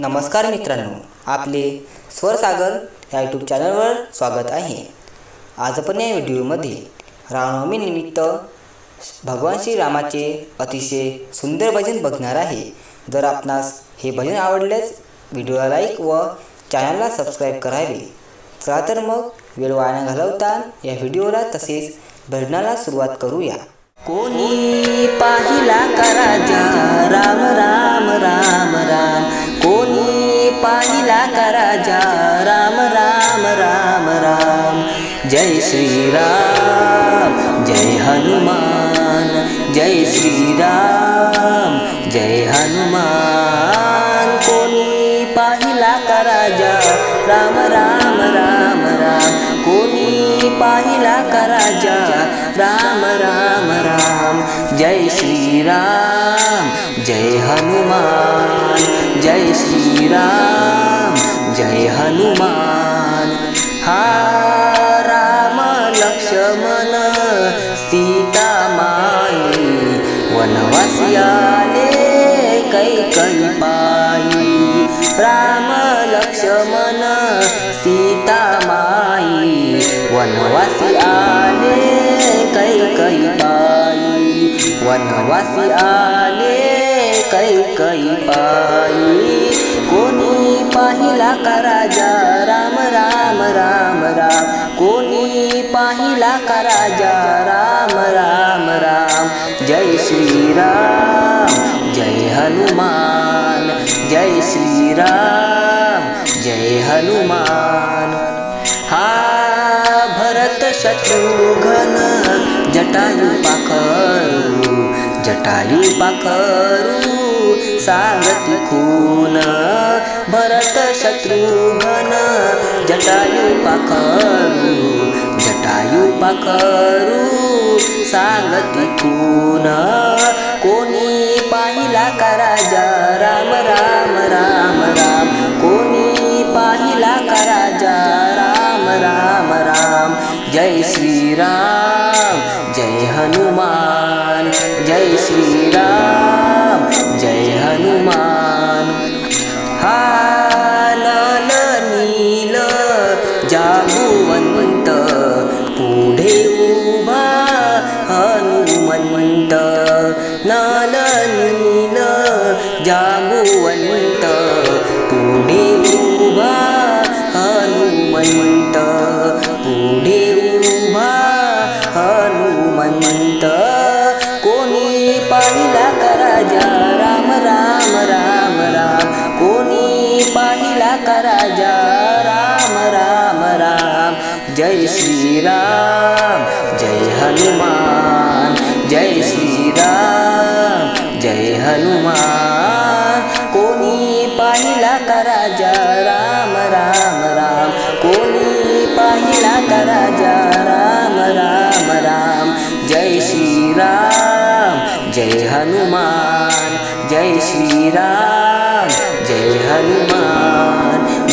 नमस्कार मित्रांनो आपले स्वरसागर या यूट्यूब चॅनलवर स्वागत आहे. आज आपण या व्हिडिओमध्ये रामनवमी निमित्त भगवान श्रीरामाचे अतिशय सुंदर भजन बघणार आहे. जर आपणास हे भजन आवडल्यास व्हिडिओला लाईक व चॅनलला सबस्क्राईब करावे. चला तर मग वेळ वाया घालवता या व्हिडिओला तसेच भजनाला सुरुवात करूया. कोणी पाहिला का राजा? జై శ్రీరామ్ జై హనుమాన్ జై శ్రీరామ్ జై హనుమాన్ కోని పాహిలా కరాజా రామ రామ రామ రామ కోని పాహిలా కరాజా రామ రామ రామ జై శ్రీరామ్ జై హనుమాన్ జై శ్రీరామ్ జై హనుమాన్ హా लक्ष्मण सीता माई वनवासी आले कै कै पाई. वनवासी आले कै कै पाई. कोणी पाहिला का राजा? राम राम राम राम. कोणी पाहिला का राजा? राम राम राम. जय श्रीराम जय हनुमान. जय श्रीराम. हनुमान। हा भरत शत्रुघ्न जटायू पाखरू जटायू पाखरू सांगती खून। भरत शत्रुघ्न जटायू पाखरू जटायू पाखरू सांगती खून। कोणी पाहिला का राजा? राम राम राम श्रीराम जय हनुमान. हा पाहिला का राजा राम राम राम। जय श्री राम जय हनुमान। जय श्री राम जय हनुमान। कोणी पाहिला का राजा राम राम राम। कोणी पाहिला का राजा राम राम राम। जय श्री राम जय हनुमान। जय श्री राम जय हनुमान।